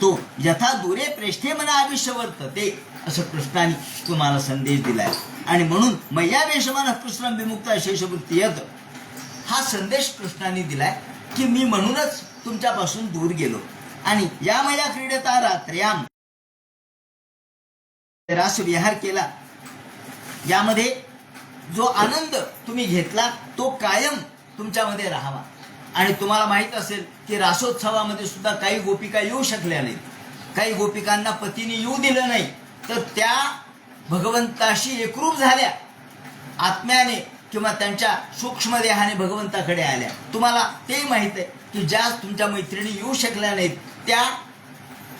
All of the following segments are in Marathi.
तो यथा दुरे प्रेष्ठे मना आयुष्य वर्तते असं कृष्णाने तुम्हाला संदेश दिलाय. आणि म्हणून मैया वेशमान कृष्ण विमुक्ता शेषवृत्ती येत हा संदेश कृष्णाने दिलाय की मी म्हणूनच तुमच्यापासून दूर गेलो. आणि या मैया क्रीडता रात्र्याम. रासविहार केला. यामध्ये जो आनंद तुम्ही घेतला तो कायम तुमच्यामध्ये राहावा. आणि तुम्हाला माहीत असेल की रासोत्सवामध्ये सुद्धा काही गोपिका येऊ शकल्या नाहीत. काही गोपिकांना पतीने येऊ दिलं नाही तर त्या भगवंताशी एकरूप झाल्या. आत्म्याने किंवा त्यांच्या सूक्ष्म देहाने भगवंताकडे आल्या. तुम्हाला ते माहीत आहे की ज्या तुमच्या मैत्रिणी येऊ शकल्या नाहीत त्या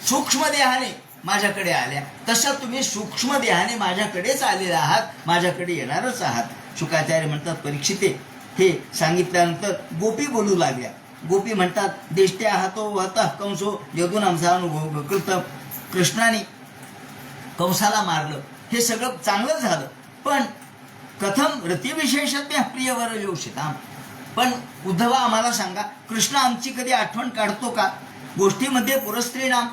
सूक्ष्म देहाने माझ्याकडे आल्या. तशा तुम्ही सूक्ष्म देहाने माझ्याकडेच आलेला आहात माझ्याकडे येणारच आहात. शुकाचार्य म्हणतात परीक्षिते हे सांगितल्यानंतर गोपी बोलू लागल्या. गोपी म्हणतात देष्ट्या हातो वाहता कंसो यदून आमचा अनुभव कृत कृष्णाने कंसाला मारलं. हे सगळं चांगलं झालं. पण कथम रतिविशेषज्ञ प्रियवर येऊ शिताम पण उद्धवा आम्हाला सांगा कृष्ण आमची कधी आठवण काढतो का? गोष्टीमध्ये पुरस्त्री नाम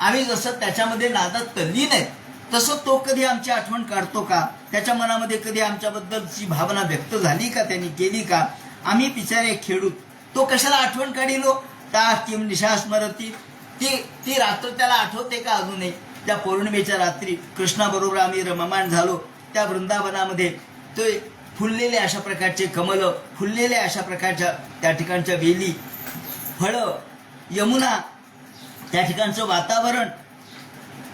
आम्ही जसं त्याच्यामध्ये नादात तल्लीन आहेत तसं तो कधी आमची आठवण काढतो का? त्याच्या मनामध्ये कधी आमच्याबद्दलची भावना व्यक्त झाली का? त्यांनी केली का? आम्ही बिचारे खेडूत. तो कशाला आठवण काढिलो? ता किम निशा स्मरती. ती ती रात्र त्याला आठवते का अजूनही? त्या पौर्णिमेच्या रात्री कृष्णाबरोबर आम्ही रममाण झालो. त्या वृंदावनामध्ये ते फुललेले अशा प्रकारचे कमल फुललेले अशा प्रकारच्या त्या ठिकाणच्या वेली फळं यमुना त्या ठिकाणचं वातावरण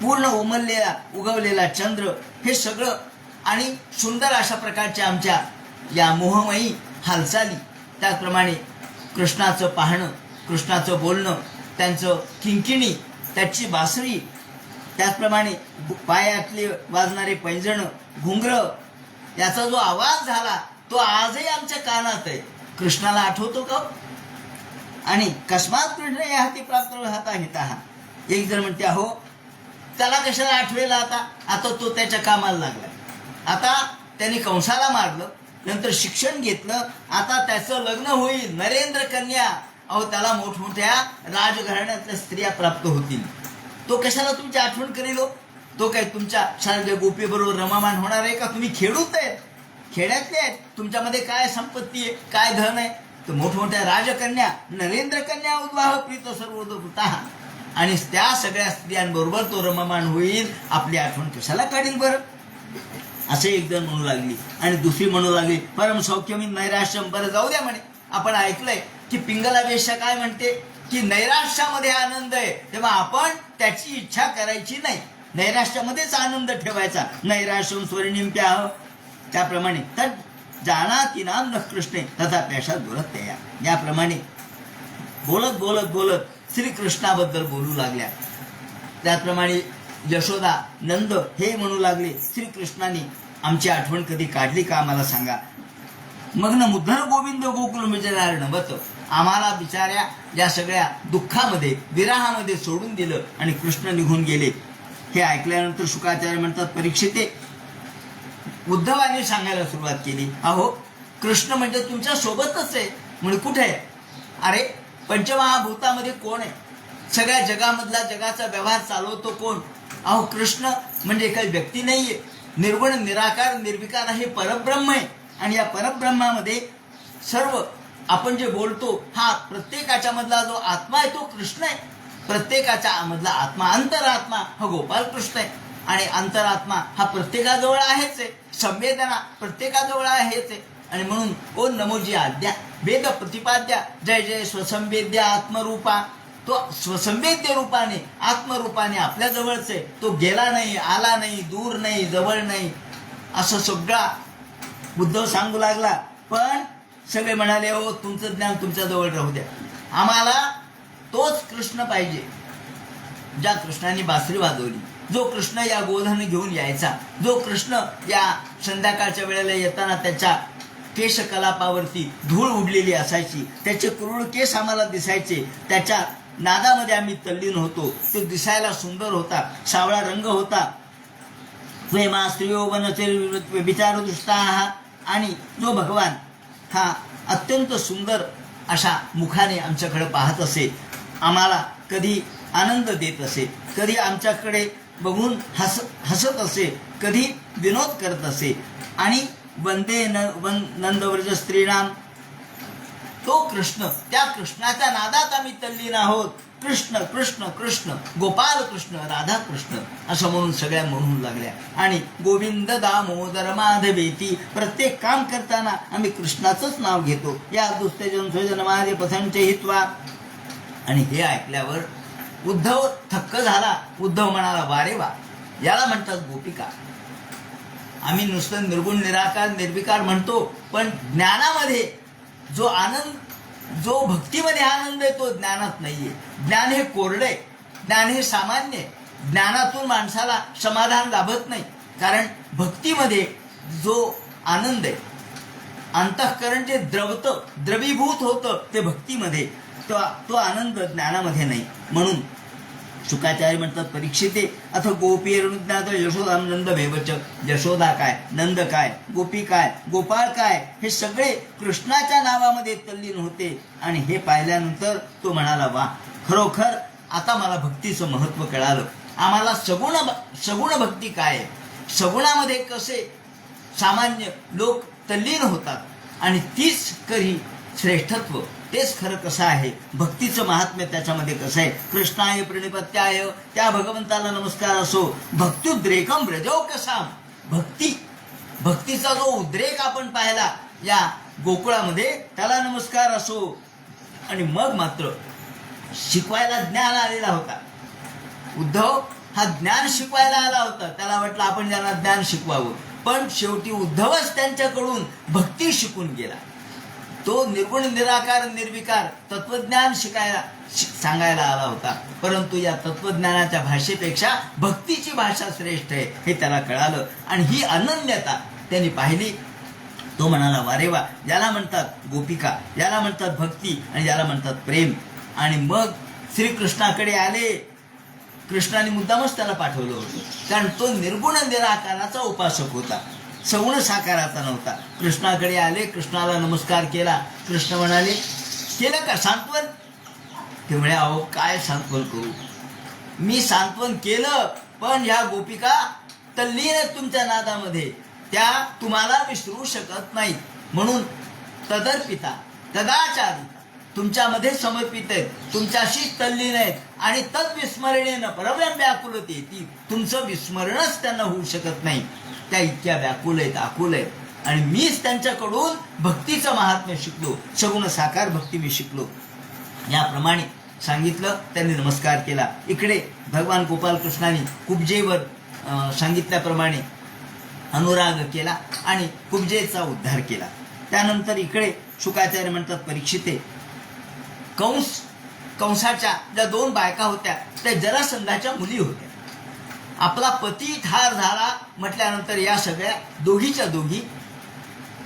पूर्ण उमललेला उगवलेला चंद्र हे सगळं आणि सुंदर अशा प्रकारच्या आमच्या या मोहमयी हालचाली. त्याचप्रमाणे कृष्णाचं पाहणं कृष्णाचं बोलणं त्यांचं किंकिणी त्याची बासरी त्याचप्रमाणे पायातले वाजणारे पैंजण घुंगरं याचा जो आवाज झाला तो आजही आमच्या कानात आहे. कृष्णाला आठवतो का हो? आणि कस्मात कृष्ण या हाती प्राप्त राहता हिता एक जर म्हणते हो त्याला कशाला आठवेला आता? आता तो त्याच्या कामाला लागला आता त्याने कंसाला मारलं नंतर शिक्षण घेतलं आता त्याचं लग्न होईल. नरेंद्र कन्या. अहो त्याला मोठमोठ्या राजघराण्यातल्या स्त्रिया प्राप्त होतील. तो कशाला तुमची आठवण करेल हो? तो काय तुमच्या शारदीय गोपीबरोबर रमामान होणार आहे का? तुम्ही खेडूत आहेत. खेड्यातले आहेत. तुमच्यामध्ये काय संपत्ती आहे? काय धन आहे? तर मोठमोठ्या राजकन्या नरेंद्र कन्या उद्वाह प्रीत सर्व आणि त्या सगळ्या स्त्रियांबरोबर तो रममान होईल आपली आठवण कशाला काढील बरं? असे एक म्हणू लागली. आणि दुसरी म्हणू लागली परम सौख्यमी नैराश्यम बरं जाऊ द्या म्हणे. आपण ऐकलंय की पिंगला वेश्या काय म्हणते? की नैराश्यामध्ये आनंद आहे तेव्हा आपण त्याची इच्छा करायची नाही. नैराश्यामध्येच आनंद ठेवायचा. नैराश्यम स्वर्णिम आह त्याप्रमाणे. तर जाणाती नाम न कृष्णे तथा पेशा दुरत या. याप्रमाणे. बोलत बोलत बोलत. श्रीकृष्णाबद्दल बोलू लागल्या. त्याचप्रमाणे यशोदा नंद हे म्हणू लागले श्रीकृष्णाने आमची आठवण कधी काढली का आम्हाला सांगा. मग न मुद्दर गोविंद गोकुल म्हणजे विजयार नवत. आम्हाला बिचाऱ्या या सगळ्या दुःखामध्ये विराहामध्ये सोडून दिलं आणि कृष्ण निघून गेले. हे ऐकल्यानंतर शुकाचार्य म्हणतात परीक्षिते उद्धवाने सांगायला सुरुवात केली. अहो कृष्ण म्हणजे तुमच्या सोबतच आहे. म्हणजे कुठे आहे? अरे पंचमहाभूतामध्ये कोण आहे? सगळ्या जगामधला जगाचा व्यवहार चालवतो कोण? अहो कृष्ण म्हणजे काही व्यक्ती नाहीये. निर्गुण निराकार निर्विकार हे परब्रह्म आहे. आणि या परब्रह्मामध्ये सर्व आपण जे बोलतो हा प्रत्येकाच्या मधला जो आत्मा आहे तो कृष्ण आहे. प्रत्येकाच्या मधला आत्मा अंतरात्मा हा गोपाल कृष्ण आहे. आणि अंतरात्मा हा प्रत्येकाजवळ आहेच आहे. संवेदना प्रत्येकाजवळ आहेच आहे. आणि म्हणून ओ नमोजी आद्या वेद प्रतिपाद्या जय जय स्वसंवेद्या आत्मरूपा. तो स्वसंवेद्य रूपाने आत्मरूपाने आपल्या जवळच आहे. तो गेला नाही आला नाही दूर नाही जवळ नाही. असं सगळा उद्धव सांगू लागला. पण सगळे म्हणाले हो तुमचं ज्ञान तुमच्या जवळ राहू द्या. आम्हाला तोच कृष्ण पाहिजे ज्या कृष्णाने बासरी वाजवली. जो कृष्ण या गोधन घेऊन यायचा जो कृष्ण या संध्याकाळच्या वेळेला येताना त्याच्या केशकलापावरती धूळ उडलेली असायची. त्याचे कुरुळ केस आम्हाला दिसायचे. त्याच्या नादामध्ये आम्ही तल्लीन होतो. तो दिसायला सुंदर होता. सावळा रंग होता. प्रेमा स्त्रियो वनचे विचार हा आणि जो भगवान हा अत्यंत सुंदर अशा मुखाने आमच्याकडे पाहत असे. आम्हाला कधी आनंद देत असे. कधी आमच्याकडे बघून हस हसत असे. कधी विनोद करत असे. आणि वंदे न वन तो कृष्ण त्या कृष्णाच्या नादात आम्ही तल्लीन आहोत. कृष्ण कृष्ण कृष्ण गोपाल कृष्ण राधा कृष्ण असं म्हणून सगळ्या म्हणून लागल्या. आणि गोविंद दामोदर माधवेती प्रत्येक काम करताना आम्ही कृष्णाचंच नाव घेतो. या दुसरे जनसोजन महादे पथांचे हित्वा आणि हे ऐकल्यावर उद्धव थक्क झाला. उद्धव म्हणाला वारे वा. याला म्हणतात गोपिका. आम्ही नुसतं निर्गुण निराकार निर्विकार म्हणतो पण ज्ञानामध्ये जो आनंद जो भक्तीमध्ये आनंद आहे तो ज्ञानात नाहीये. ज्ञान हे कोरडे ज्ञान हे सामान्य ज्ञानातून माणसाला समाधान लाभत नाही. कारण भक्तीमध्ये जो आनंद आहे अंतःकरण जे द्रवतं द्रवीभूत होतं ते भक्तीमध्ये तो तो आनंद ज्ञानामध्ये नाही. म्हणून शुकाचार्य म्हणतात परीक्षिते. अथ गोपी अनुज्ञात नंद भेवच यशोदा काय? नंद काय? गोपी काय? गोपाळ काय? हे सगळे कृष्णाच्या नावामध्ये तल्लीन होते. आणि हे पाहिल्यानंतर तो म्हणाला वा खरोखर आता मला भक्तीचं महत्त्व कळालं. आम्हाला सगुण सगुण भक्ती काय आहे? सगुणामध्ये कसे सामान्य लोक तल्लीन होतात? आणि तीच करी श्रेष्ठत्व. तेच खरं कसं आहे? भक्तीचं महात्म्य त्याच्यामध्ये कसं आहे? कृष्णाय प्रणिपत्याय. त्या भगवंताला नमस्कार असो. भक्त्युद्रेकम व्रजो कसाम भक्ती भक्तीचा जो उद्रेक आपण पाहिला या गोकुळामध्ये त्याला नमस्कार असो. आणि मग मात्र शिकवायला ज्ञान आलेला होता. उद्धव हा ज्ञान शिकवायला आला होता. त्याला वाटलं आपण ज्यांना ज्ञान शिकवावं. पण शेवटी उद्धवच त्यांच्याकडून भक्ती शिकून गेला. तो निर्गुण निराकार निर्विकार तत्वज्ञान शिकायला सांगायला आला होता. परंतु या तत्वज्ञानाच्या भाषेपेक्षा भक्तीची भाषा श्रेष्ठ आहे हे त्याला कळालं. आणि ही अनन्यता त्यांनी पाहिली. तो म्हणाला वारे वा याला म्हणतात गोपिका याला म्हणतात भक्ती आणि याला म्हणतात प्रेम. आणि मग श्रीकृष्णाकडे आले. कृष्णाने मुद्दामच त्याला पाठवलं होतं. कारण तो निर्गुण निराकाराचा उपासक होता. सगुण साकाराचा नव्हता. कृष्णाकडे आले कृष्णाला नमस्कार केला. कृष्ण म्हणाले केलं का सांत्वन? ते म्हणे अहो काय सांत्वन करू? मी सांत्वन केलं पण ह्या गोपिका तल्लीन तुमच्या नादामध्ये. त्या तुम्हाला विसरू शकत नाहीत. म्हणून तदर्पिता तदाचारी तुमच्यामध्ये समर्पित आहेत. तुमच्याशी तल्लीन आहेत. आणि तद्विस्मरणेनं विस्मरणेनं व्याकुलते ती तुमचं विस्मरणच त्यांना होऊ शकत नाही. त्या इतक्या व्याकुल आहेत आकुल आहेत. आणि मीच त्यांच्याकडून भक्तीचं महात्म्य शिकलो. सगुण साकार भक्ती मी शिकलो. याप्रमाणे सांगितलं त्यांनी नमस्कार केला. इकडे भगवान गोपालकृष्णाने कुब्जेवर अं, सांगितल्याप्रमाणे अनुराग केला आणि कुब्जेचा उद्धार केला. त्यानंतर इकडे शुकाचार्य म्हणतात परीक्षिते कंस कंसाच्या ज्या दोन बायका होत्या त्या जरासंधाच्या मुली होत्या. आपला पती ठार झाला म्हटल्यानंतर या सगळ्या दोघीच्या दोघी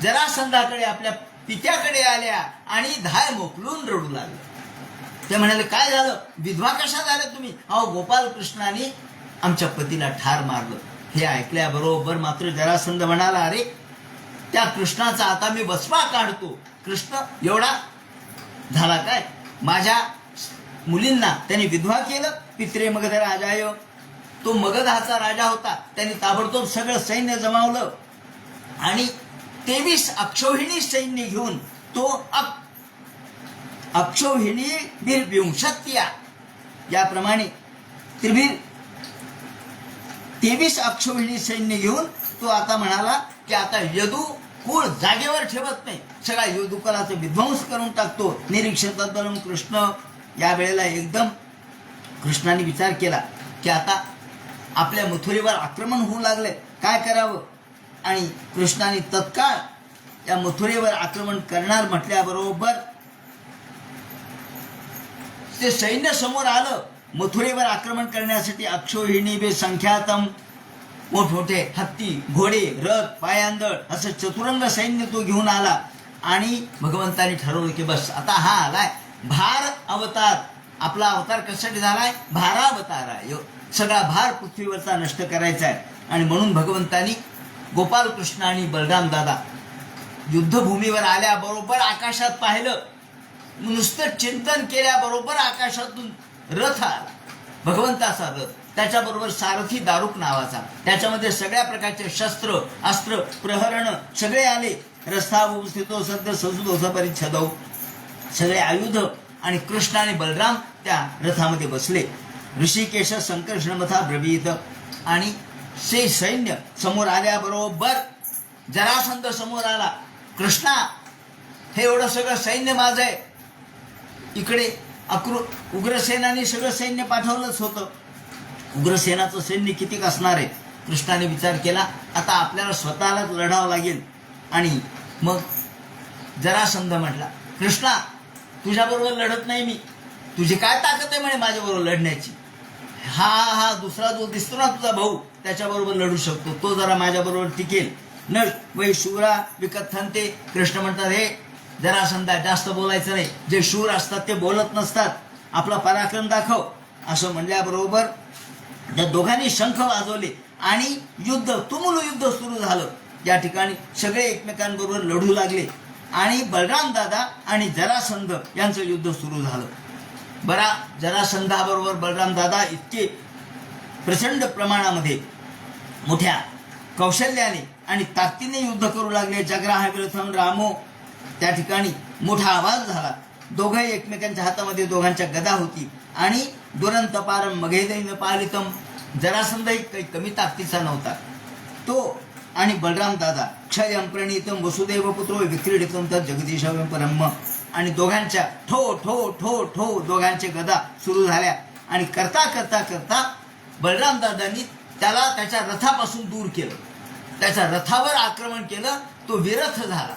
जरासंधाकडे आपल्या पित्याकडे आल्या आणि धाय मोकलून रडू लागले. ते म्हणाले काय झालं? विधवा कशा झाल्या तुम्ही? अहो गोपाल कृष्णाने आमच्या पतीला ठार मारलं. हे ऐकल्याबरोबर मात्र जरासंध म्हणाला अरे त्या कृष्णाचा आता मी बसवा काढतो. कृष्ण एवढा झाला काय? माझ्या मुलींना त्यांनी विधवा केलं? पित्रे मग राजाय तो मगधाचा राजा होता. त्यांनी ताबडतोब सगळं सैन्य जमावलं. आणि तेवीस अक्षौहिणी सैन्य घेऊन तो अक अक्षौहिणी बीर विंशत्या याप्रमाणे त्रिभीर तेवीस अक्षौहिणी सैन्य घेऊन तो आता म्हणाला की आता यदू कुळ जागेवर ठेवत नाही. सगळा यदुकुलाचा विध्वंस करून टाकतो. निरीक्षण तद्दलम कृष्ण या वेळेला एकदम कृष्णाने विचार केला की आता आपल्या मथुरेवर आक्रमण होऊ लागले काय करावं? आणि कृष्णाने तत्काळ या मथुरेवर आक्रमण करणार म्हटल्याबरोबर ते सैन्य समोर आलं. मथुरेवर आक्रमण करण्यासाठी अक्षोहिणी बे संख्यातम मोठमोठे हत्ती घोडे रथ पायांदळ असं चतुरंग सैन्य तो घेऊन आला. आणि भगवंतानी ठरवलं की बस आता हा आलाय. भार अवतार. आपला अवतार कशासाठी झालाय? भारावतार आहे. सगळा भार पृथ्वीवरचा नष्ट करायचा आहे. आणि म्हणून भगवंतानी गोपाल कृष्ण आणि बलराम दादा युद्धभूमीवर आल्याबरोबर आकाशात पाहिलं. नुसतं चिंतन केल्याबरोबर आकाशातून रथ आला. भगवंताचा रथ. त्याच्याबरोबर सारथी दारुक नावाचा. त्याच्यामध्ये सगळ्या प्रकारचे शस्त्र अस्त्र प्रहरण सगळे आले. रस्ता उपस्थितो सद्य सजुदोसा परिच्छदौ सगळे आयुध आणि कृष्ण आणि बलराम त्या रथामध्ये बसले. ऋषिकेश संकर्षणमथा ब्रवीत. आणि से सैन्य समोर आल्याबरोबर जरासंध समोर आला. कृष्णा हे एवढं सगळं सैन्य माझं आहे. इकडे अक्रू उग्रसेनाने सगळं सैन्य पाठवलंच होतं. उग्रसेनाचं सैन्य किती असणार आहे? कृष्णाने विचार केला. आता आपल्याला स्वतःलाच लढावं लागेल. आणि मग जरासंध म्हटला कृष्णा तुझ्याबरोबर लढत नाही मी. तुझी काय ताकद आहे म्हणे माझ्याबरोबर लढण्याची? हा हा दुसरा जो दिसतो ना तुझा भाऊ. त्याच्याबरोबर लढू शकतो. तो जरा माझ्याबरोबर टिकेल. नळ वै शूरा थांबते. कृष्ण म्हणतात हे जरासंधा जास्त बोलायचं नाही. जे शूर असतात ते बोलत नसतात. आपला पराक्रम दाखव. असं म्हणल्याबरोबर त्या दोघांनी शंख वाजवले. आणि युद्ध तुमुल युद्ध सुरू झालं. या ठिकाणी सगळे एकमेकांबरोबर लढू लागले. आणि बलराम दादा आणि जरासंध यांचं युद्ध सुरू झालं. बरा जरासंधाबरोबर बलराम दादा इतके प्रचंड प्रमाणामध्ये मोठ्या कौशल्याने आणि ताकदीने युद्ध करू लागले. जग्राह विरथम रामो त्या ठिकाणी मोठा आवाज झाला. दोघंही एकमेकांच्या हातामध्ये दोघांच्या गदा होती. आणि दुरंत पारम मघेदैन पालितम जरासंधही काही कमी ताकदीचा नव्हता. तो आणि बलराम दादा क्षयम प्रणीतम वसुदेव पुत्रो विक्रीडितम तर जगदीश परम आणि दोघांच्या ठो ठो ठो ठो दोघांचे गदा सुरू झाल्या. आणि करता करता करता बलराम दादांनी त्याला त्याच्या रथापासून दूर केलं. त्याच्या रथावर आक्रमण केलं तो विरथ झाला.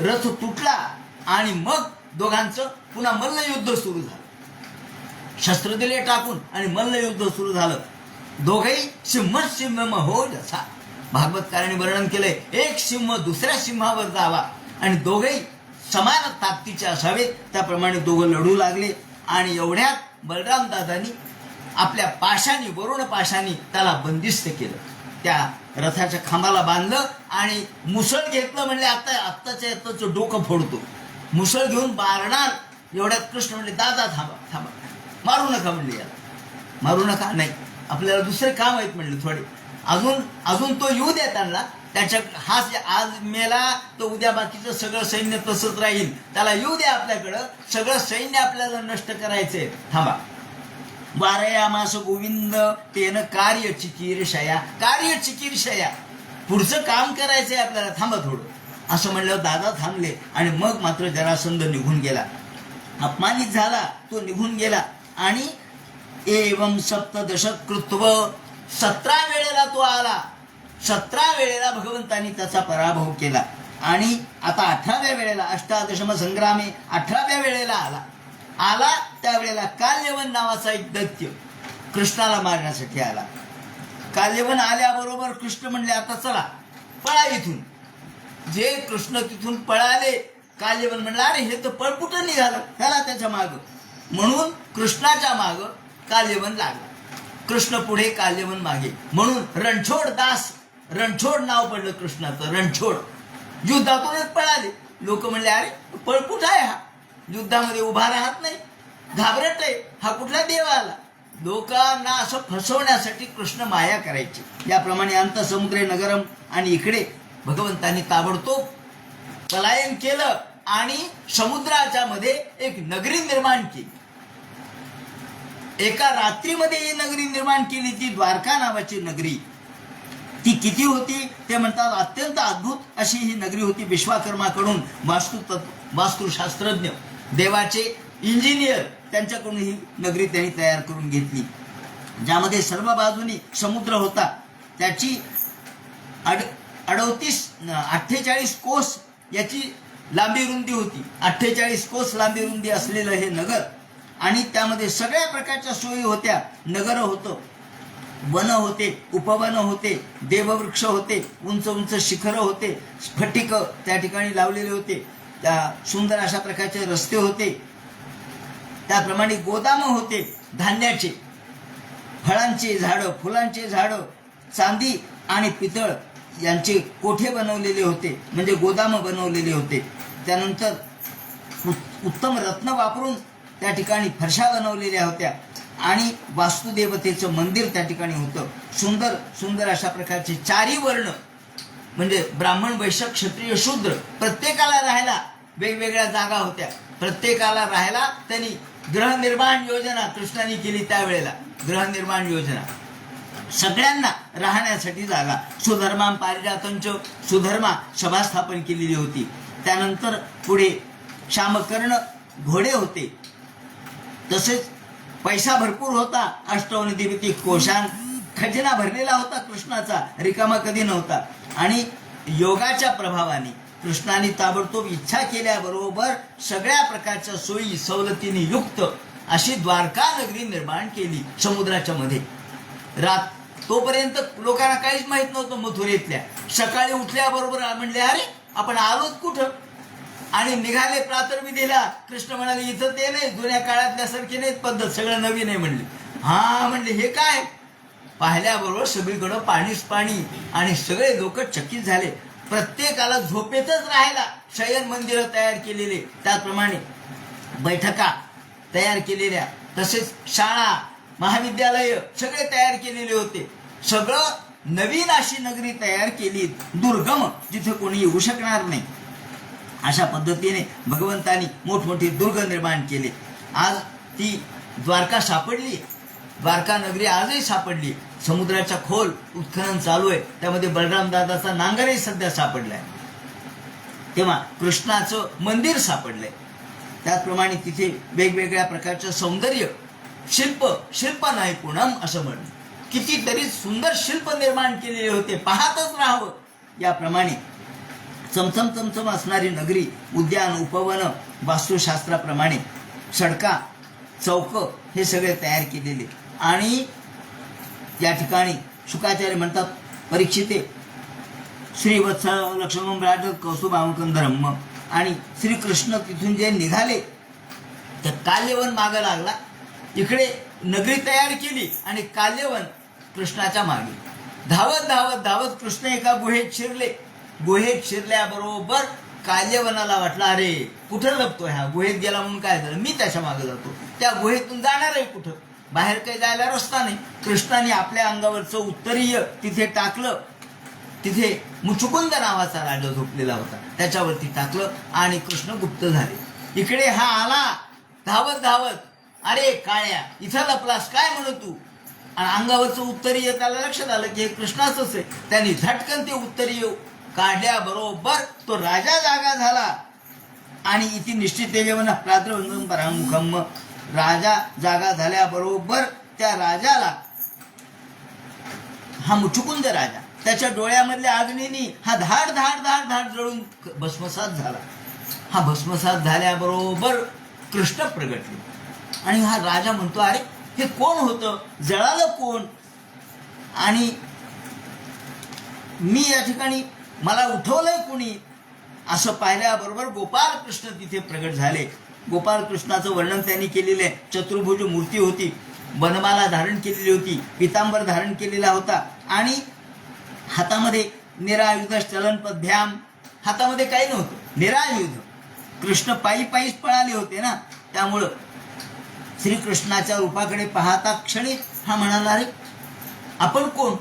रथ तुटला आणि मग दोघांचं पुन्हा मल्लयुद्ध सुरू झालं. शस्त्र दिले टाकून आणि मल्लयुद्ध सुरू झालं. दोघेही सिंह सिंह हो जसा. भागवतकारांनी वर्णन केलंय एक सिंह दुसऱ्या सिंहावर जावा. आणि दोघेही समान ताकदीचे असावेत. त्याप्रमाणे दोघं लढू लागले. आणि एवढ्यात बलराम दादांनी आपल्या पाशानी वरुण पाशानी त्याला बंदिस्त केलं. त्या रथाच्या खांबाला बांधलं आणि मुसळ घेतलं म्हणजे आता आत्ताच्या आत्ताचं डोकं फोडतो. मुसळ घेऊन मारणार एवढ्यात कृष्ण म्हणले दादा थांबा थांबा. मारू नका म्हणले याला. मारू नका? नाही. आपल्याला दुसरे काम आहेत म्हणले थोडे. अजून अजून तो येऊ द्या त्यांना. त्याच्या हा जे आज मेला तर उद्या बाकीचं सगळं सैन्य तसंच राहील. त्याला येऊ द्या आपल्याकडं. सगळं सैन्य आपल्याला नष्ट करायचंय. थांबा. वारया मास गोविंद तेन कार्य चिकीर्षया कार्य चिकीर्षया पुढचं काम करायचंय आपल्याला. थांबा थोडं. असं म्हणल्यावर दादा थांबले आणि मग मात्र जरासंध निघून गेला. अपमानित झाला. तो निघून गेला. आणि एवम सप्तदशक कृत्व सतरा वेळेला तो आला. सतरा वेळेला भगवंतानी त्याचा पराभव केला. आणि आता अठराव्या वेळेला अष्टादशम संग्रामे अठराव्या वेळेला आला. आला त्यावेळेला काल्यवन नावाचा एक दैत्य कृष्णाला मारण्यासाठी आला. काल्यवन आल्याबरोबर कृष्ण म्हणले आता चला पळा इथून. जे कृष्ण तिथून पळाले काल्यवन म्हणलं अरे हे तर पळपुटं निघालं ह्याला त्याच्या माग. म्हणून कृष्णाच्या माग काल्यवन लागला. कृष्ण पुढे काल्यवन मागे. म्हणून रणछोड दास रणछोड नाव पडलं कृष्णाचं रणछोड. युद्धातूनच पळाले लोक म्हणले अरे पळ कुठं आहे हा? युद्धामध्ये उभा राहत नाही. घाबरट आहे. हा कुठला देव आला? लोकांना असं फसवण्यासाठी कृष्ण माया करायची. याप्रमाणे अंतसमुद्रे नगरम आणि इकडे भगवंतांनी ताबडतोब पलायन केलं आणि समुद्राच्या मध्ये एक नगरी निर्माण केली. एका रात्रीमध्ये ही नगरी निर्माण केली ती द्वारका नावाची नगरी. ती किती होती? ते म्हणतात अत्यंत अद्भुत अशी ही नगरी होती विश्वाकर्माकडून वास्तु वास्तुशास्त्रज्ञ. देवाचे इंजिनियर त्यांच्याकडून ही नगरी त्यांनी तयार करून घेतली. ज्यामध्ये सर्व बाजूनी समुद्र होता. त्याची अड अडतीस अठ्ठेचाळीस कोस याची लांबी रुंदी होती. अठ्ठेचाळीस कोस लांबी रुंदी असलेलं हे नगर. आणि त्यामध्ये सगळ्या प्रकारच्या सोयी होत्या. नगर होतं. वन होते उपवन होते देववृक्ष होते उंच उंच शिखर होते स्फटिक त्या ठिकाणी लावलेले होते. त्या सुंदर अशा प्रकारचे रस्ते होते. त्याप्रमाणे गोदाम होते धान्याचे फळांचे झाडं फुलांचे झाडं चांदी आणि पितळ यांचे कोठे बनवलेले होते? म्हणजे गोदाम बनवलेले होते. त्यानंतर उत्तम रत्न वापरून त्या ठिकाणी फरशा बनवलेल्या होत्या. आणि वास्तुदेवतेचं मंदिर त्या ठिकाणी होतं. सुंदर सुंदर अशा प्रकारचे चारी वर्ण म्हणजे ब्राह्मण वैश्य क्षत्रिय शूद्र प्रत्येकाला राहायला वेगवेगळ्या जागा होत्या. प्रत्येकाला राहायला त्यांनी गृहनिर्माण योजना कृष्णाने केली त्यावेळेला. गृहनिर्माण योजना. सगळ्यांना राहण्यासाठी जागा. सुधर्मा पारिजातंच सुधर्मा सभा स्थापन केलेली होती. त्यानंतर पुढे श्यामकर्ण घोडे होते. तसेच पैसा भरपूर होता. अष्टवण कोशान खजिना भरलेला होता कृष्णाचा. रिकामा कधी नव्हता. आणि योगाच्या प्रभावाने कृष्णाने ताबडतोब इच्छा केल्याबरोबर सगळ्या प्रकारच्या सोयी सवलतीने युक्त अशी द्वारका नगरी निर्माण केली समुद्राच्या मध्ये. रात तोपर्यंत लोकांना काहीच माहीत नव्हतं मथुरेतल्या. सकाळी उठल्याबरोबर म्हणले अरे आपण आलोच कुठं? आणि निघाले प्रातर्विधीला. कृष्ण म्हणाले इथं ते नाही जुन्या काळातल्यासारखी नाही पद्धत सगळं नवीन आहे म्हणले. हा म्हणले हे काय? पाहिल्याबरोबर सगळीकडं पाणीच पाणी आणि सगळे लोक चकित झाले. प्रत्येकाला झोपेतच राहायला शयन मंदिरं तयार केलेले त्याचप्रमाणे बैठका तयार केलेल्या तसेच शाळा महाविद्यालय सगळे तयार केलेले होते. सगळं नवीन अशी नगरी तयार केली दुर्गम जिथे कोणी येऊ शकणार नाही. अशा पद्धतीने भगवंतानी मोठमोठे दुर्ग निर्माण केले. आज ती द्वारका सापडली. द्वारका नगरी आजही सापडली. समुद्राच्या खोल उत्खनन चालू आहे. त्यामध्ये बलराम दादाचा नांगरही सध्या सापडलाय. तेव्हा कृष्णाचं मंदिर सापडलंय. त्याचप्रमाणे तिथे वेगवेगळ्या प्रकारचं सौंदर्य शिल्प शिल्प नाही पुणम असं म्हणणं कितीतरी सुंदर शिल्प निर्माण केलेले होते. पाहतच राहावं. याप्रमाणे चमचम चमचम असणारी नगरी उद्यान उपवन वास्तुशास्त्राप्रमाणे सडका चौक हे सगळे तयार केलेले. आणि या ठिकाणी शुकाचार्य म्हणतात परीक्षिते श्रीवत्स लक्ष्मण राज कौसुभावकन धर्म. आणि श्रीकृष्ण तिथून जे निघाले तर काल्यवन मागं लागला. इकडे नगरी तयार केली आणि काल्यवन कृष्णाच्या मागे. धावत धावत धावत कृष्ण एका गुहेत शिरले. गुहेत शिरल्याबरोबर काल्यवनाला वाटलं अरे कुठं लपतो ह्या? गुहेत गेला म्हणून काय झालं? मी त्याच्यामागे जातो. त्या गुहेतून जाणार आहे कुठं? बाहेर काही जायला रस्ता नाही. कृष्णाने आपल्या अंगावरचं उत्तरीय तिथे टाकलं. तिथे मुचुकुंद नावाचा राजा झोपलेला होता. त्याच्यावरती टाकलं आणि कृष्ण गुप्त झाले. इकडे हा आला. धावत धावत. अरे काळ्या इथं लपलास काय म्हणू तू? आणि अंगावरचं उत्तरीय त्याला लक्षात आलं की हे कृष्णाचंच आहे. त्यांनी झटकन ते उत्तरीय काढल्याबरोबर तो राजा जागा झाला. आणि इथे निश्चित जेवण परामुखम राजा जागा झाल्याबरोबर त्या राजाला हा मुचुकुंद राजा त्याच्या डोळ्यामधल्या अग्नीनी हा धाड धाड धाड धाड जळून भस्मसात झाला. हा भस्मसात झाल्याबरोबर कृष्ण प्रगटले. आणि हा राजा म्हणतो अरे हे कोण होतं? जळालं कोण? आणि मी या ठिकाणी मला उठवलंय कुणी? असं पाहिल्याबरोबर गोपाळकृष्ण तिथे प्रगट झाले. गोपाळकृष्णाचं वर्णन त्यांनी केलेलं आहे. चतुर्भुज मूर्ती होती. बनमाला धारण केलेली होती. पितांबर धारण केलेला होता. आणि हातामध्ये निरायुध चलनपद्भ्याम हातामध्ये काही नव्हतं. निरायुध. कृष्ण पायी पायीच पळाले होते ना? त्यामुळं श्रीकृष्णाच्या रूपाकडे पाहता क्षणी हा म्हणाला अरे आपण कोण?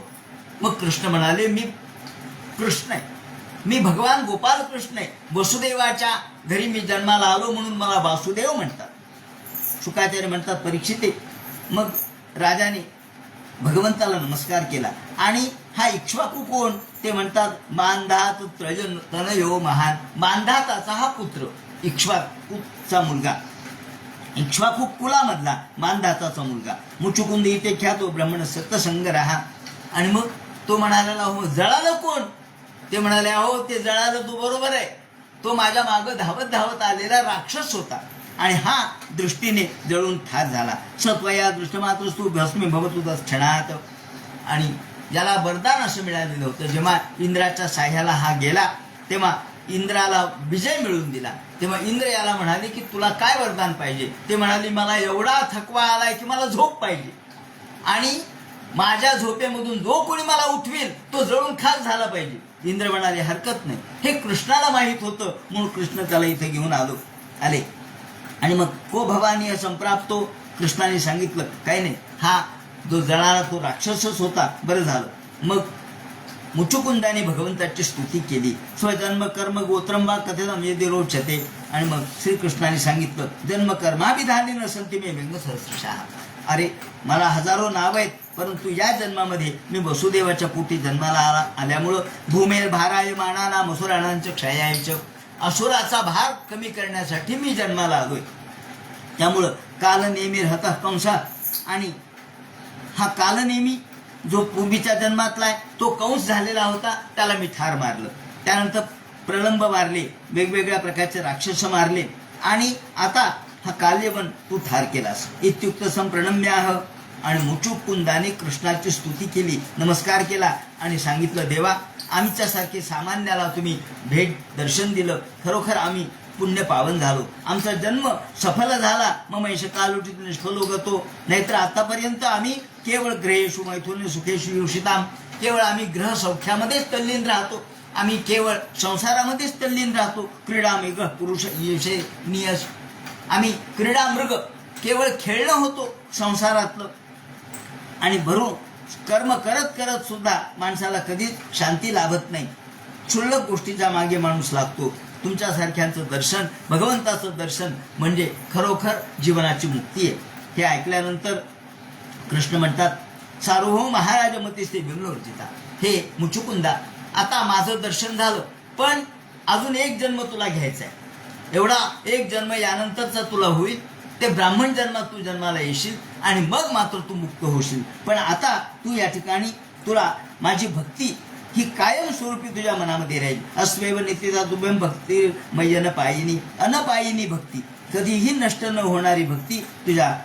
मग कृष्ण म्हणाले मी कृष्ण आहे. मी भगवान गोपाल कृष्ण आहे. वसुदेवाच्या घरी मी जन्माला आलो म्हणून मला वासुदेव म्हणतात. शुकाचार्य म्हणतात परीक्षिते मग राजाने भगवंताला नमस्कार केला. आणि हा इक्ष्वाकू कोण? ते म्हणतात मांधात त्रजन तनयो महान. बांधाताचा हा पुत्र इक्ष्वाकूचा मुलगा. इक्ष्वाकू कुलामधला मानधाताचा मुलगा. मुचुकुंद इथे ख्यातो ब्राह्मण सत्संग राहा. आणि मग तो म्हणाला हो जळालं कोण? ते म्हणाले अहो ते जळालं तू बरोबर आहे. तो माझ्या मागं धावत धावत आलेला राक्षस होता. आणि हा दृष्टीने जळून ठार झाला. सत्वया दृष्टमात्र तू भस्मी भवतु क्षणात. आणि ज्याला वरदान असं मिळालेलं होतं जेव्हा इंद्राच्या साह्याला हा गेला तेव्हा इंद्राला विजय मिळवून दिला. तेव्हा इंद्र याला म्हणाले की तुला काय वरदान पाहिजे? ते म्हणाले मला एवढा थकवा आलाय की मला झोप पाहिजे. आणि माझ्या झोपेमधून जो कोणी मला उठवेल तो जळून खास झाला पाहिजे. इंद्र म्हणाले हरकत नाही. हे कृष्णाला माहीत होतं म्हणून कृष्ण त्याला इथे घेऊन आलो. आले. आणि मग को भवानी संप्राप्तो. कृष्णाने सांगितलं काही नाही. हा जो जळाला तो राक्षसच होता बरं झालं. मग मुचुकुंदाने भगवंताची स्तुती केली. स्वजन्म कर्म गोत्रम वा कथनम ये रोचते. आणि मग श्रीकृष्णाने सांगितलं जन्म कर्माभिधानी नसंती मी व्यंग सहस्रशहा अरे मला हजारो नाव आहेत परंतु या जन्मामध्ये मी वसुदेवाच्या पोटी जन्माला आला. आल्यामुळं भूमेर भाराय मानाना मसुराणांचं क्षयायचं. असुराचा भार कमी करण्यासाठी मी जन्माला आलोय. त्यामुळं काल नेहमी राहता कंसा आणि हा कालनेमी जो पूर्वीच्या जन्मातला आहे तो कंस झालेला होता त्याला मी ठार मारलं. त्यानंतर प्रलंब मारले वेगवेगळ्या प्रकारचे राक्षस मारले. आणि आता हा काल्यवन तू ठार केलास. इत्युक्त संप्रणम्याह. आणि मुचुकुंदाने कृष्णाची स्तुती केली नमस्कार केला आणि सांगितलं देवा आमच्यासारखे सामान्याला तुम्ही भेट दर्शन दिलं. खरोखर आम्ही पुण्य पावन झालो. आमचा जन्म सफल झाला. मग मैश कालोटीत निष्फल गतो. नाहीतर आतापर्यंत आम्ही केवळ ग्रहेशु मैथुन सुखेशु योषिताम. केवळ आम्ही ग्रह सौख्यामध्येच तल्लीन राहतो. आम्ही केवळ संसारामध्येच तल्लीन राहतो. क्रीडा मेघ पुरुष येशे नियस आम्ही क्रीडा मृग केवळ खेळणं होतो संसारातलं. आणि भरून कर्म करत करत सुद्धा माणसाला कधीच शांती लाभत नाही. क्षुल्लक गोष्टीच्या मागे माणूस लागतो. तुमच्यासारख्यांचं दर्शन भगवंताचं दर्शन म्हणजे खरोखर जीवनाची मुक्ती आहे. हे ऐकल्यानंतर कृष्ण म्हणतात सार्वभौम महाराज मतीस्ते बिमलोर्जिता हे मुचुकुंदा आता माझं दर्शन झालं पण अजून एक जन्म तुला घ्यायचा आहे. एवढा एक जन्म यानंतरचा तुला होईल. ते ब्राह्मण जन्मात तू जन्माला येशील आणि मग मात्र तू मुक्त होशील. पण आता तू या ठिकाणी तुला माझी भक्ती ही कायम स्वरूपी तुझ्या मनामध्ये राहील. अस्वैव नित्यता तुभ्यम भक्ती मय्यन पायिनी अनपायिनी भक्ती. कधीही नष्ट न होणारी भक्ती तुझ्या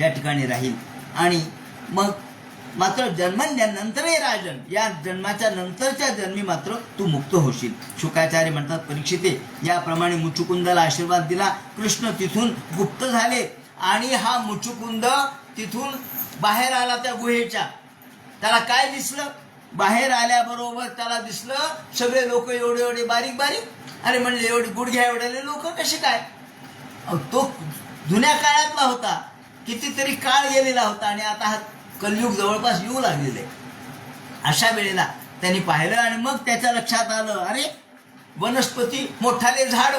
या ठिकाणी राहील. आणि मग मात्र जन्मल्यानंतरही राजन या जन्माच्या नंतरच्या जन्मी मात्र तू मुक्त होशील. शुकाचार्य म्हणतात परीक्षिते याप्रमाणे मुचुकुंदाला आशीर्वाद दिला. कृष्ण तिथून गुप्त झाले आणि हा मुचुकुंद तिथून बाहेर आला त्या गुहेच्या. त्याला काय दिसलं? बाहेर आल्याबरोबर त्याला दिसलं सगळे लोक एवढे एवढे बारीक बारीक. अरे म्हणले एवढे गुडघ्या एवढे लोक कसे काय? तो जुन्या काळातला होता. कितीतरी काळ गेलेला होता आणि आता हा कलयुग जवळपास येऊ लागलेले. अशा वेळेला त्यांनी पाहिलं आणि मग त्याच्या लक्षात आलं अरे वनस्पती मोठाले झाड.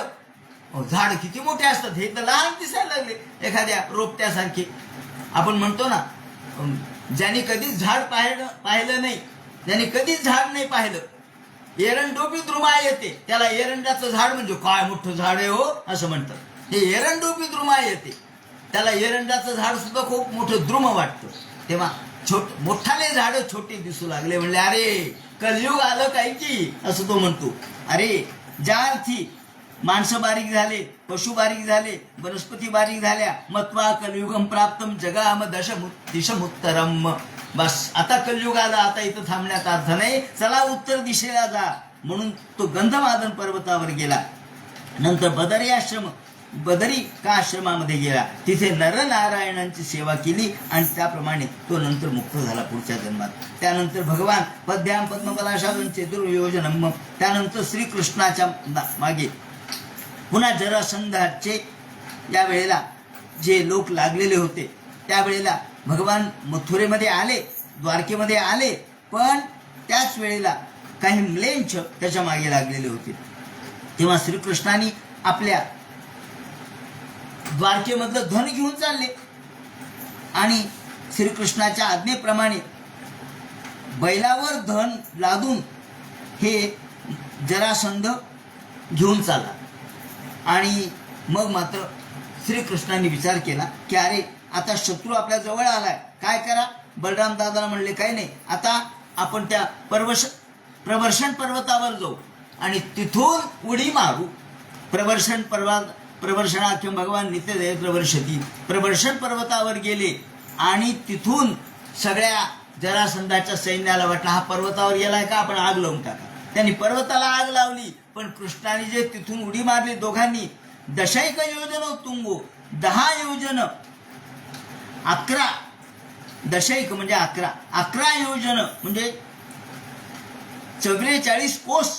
झाड किती मोठे असतात हे तर लहान दिसायला लागले. एखाद्या रोपट्यासारखे. आपण म्हणतो ना ज्यांनी कधीच झाड पाहिलं पाहिलं नाही ज्यांनी कधीच झाड नाही पाहिलं एरंडोबी द्रुमा येते. त्याला एरंडाचं झाड म्हणजे काय मोठं झाड आहे हो असं म्हणतात. हे एरंडोबी द्रुमा येते. त्याला एरंडाचं झाड सुद्धा खूप मोठं द्रुम वाटतं. तेव्हा छोट मोठाले झाड छोटे दिसू लागले. म्हणले अरे कलयुग आलं काय की? असं तो म्हणतो. अरे ज्या अर्थी माणसं बारीक झाले पशु बारीक झाले वनस्पती बारीक झाल्या मत्वा कलयुगम प्राप्तम जगाम दश दिशमुत्तरम. बस आता कलयुग आला आता इथं थांबण्यात अर्थ नाही. चला उत्तर दिशेला जा. म्हणून तो गंधमादन पर्वतावर गेला. नंतर बदरी आश्रम बदरी का आश्रमामध्ये गेला? तिथे नरनारायणांची सेवा केली आणि त्याप्रमाणे तो नंतर मुक्त झाला पुढच्या जन्मात. त्यानंतर भगवान पद्याम पद्मपलाशादून चतुर्योजनम त्यानंतर श्रीकृष्णाच्या ना- मागे. पुन्हा जरासंधाचे या वेळेला जे लोक लागलेले होते त्यावेळेला भगवान मथुरेमध्ये आले द्वारकेमध्ये आले पण त्याच वेळेला काही म्लेंछ त्याच्यामागे लागलेले होते. तेव्हा श्रीकृष्णाने आपल्या द्वारकेमधलं धन घेऊन चालले. आणि श्रीकृष्णाच्या आज्ञेप्रमाणे बैलावर धन लादून हे जरासंध घेऊन चालला. आणि मग मात्र श्रीकृष्णाने विचार केला की अरे आता शत्रू आपल्या जवळ आलाय. काय करा? बलराम दादाला म्हणले काही नाही. आता आपण त्या पर्वश प्रवर्षण पर्वतावर जाऊ. आणि तिथून उडी मारू. प्रवर्षण पर्वत प्रवर्षणाख्य भगवान नित्यदेव प्रवर्षती. प्रवर्षण पर्वतावर गेले आणि तिथून सगळ्या जरासंधाच्या सैन्याला वाटलं हा पर्वतावर गेलाय का? आपण आग लावून टाका. त्यांनी पर्वताला आग लावली पण कृष्णाने जे तिथून उडी मारली दोघांनी दशैक योजन तुंगो दहा योजन अकरा दशैक म्हणजे अकरा अकरा योजन म्हणजे चौवेचाळीस कोस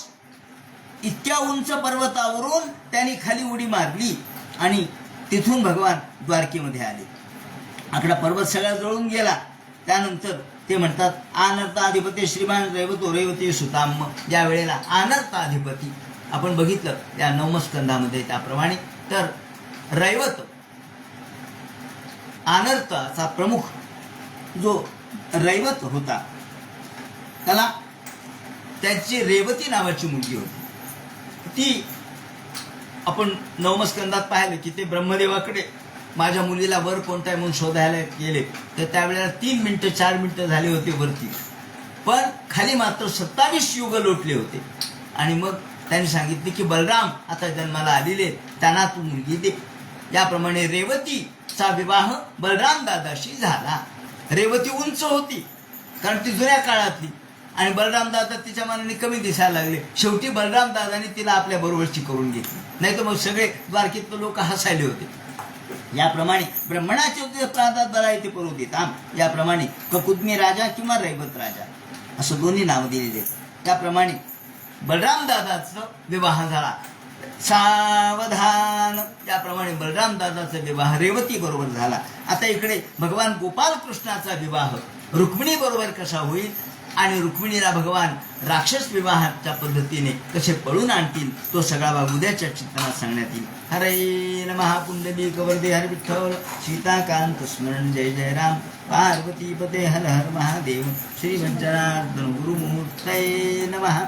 इतक्या उंच पर्वतावरून त्यांनी खाली उडी मारली आणि तिथून भगवान द्वारकेमध्ये आले. आकडा पर्वत सगळा जळून गेला. त्यानंतर ते म्हणतात आनर्ताधिपती श्रीमान रैवतो रैवती सुताम. ज्या वेळेला आनर्ताधिपती. आपण बघितलं त्या नवमस्कंधामध्ये त्याप्रमाणे. तर रैवत आनर्ताचा प्रमुख जो रैवत होता त्याला त्याची रेवती नावाची मुलगी होती. ती आपण नवमस्कंदात पाहिलं की ते ब्रह्मदेवाकडे माझ्या मुलीला वर कोणता आहे म्हणून शोधायला गेले. तर त्यावेळेला तीन मिनटं चार मिनटं झाले होते वरती. पण खाली मात्र सत्तावीस युग लोटले होते. आणि मग त्यांनी सांगितले की बलराम आता जन्माला आलेले त्यांना तू मुलगी दे. याप्रमाणे रेवतीचा विवाह बलराम दादाशी झाला. रेवती उंच होती. कारण ती जुन्या काळातली. आणि बलराम दादा तिच्या मनाने कमी दिसायला लागले. शेवटी बलराम दादाने तिला आपल्या बरोबरची करून घेतली. नाही तर मग सगळे द्वारकेतले लोक हसायले होते. याप्रमाणे ब्रह्मणाचे प्रांतात बरा येथे करू देताम याप्रमाणे ककुद्मी राजा किंवा रैवत राजा. असं दोन्ही नावं दिलेले आहेत. त्याप्रमाणे बलराम दादाचं विवाह झाला. सावधान. त्याप्रमाणे बलराम दादाचा विवाह रेवती बरोबर झाला. आता इकडे भगवान गोपाल कृष्णाचा विवाह रुक्मिणी बरोबर कसा होईल? आणि रुक्मिणीला भगवान राक्षस विवाहाच्या पद्धतीने कसे पळून आणतील तो सगळा भाग उद्याच्या चित्रात सांगण्यात येईल. हरे नमः पुंडली कवर्दे हर विठ्ठल सीताकांत स्मरण जय जय राम. पार्वती पते हर हर महादेव श्री गुरुमूर्तये नमः.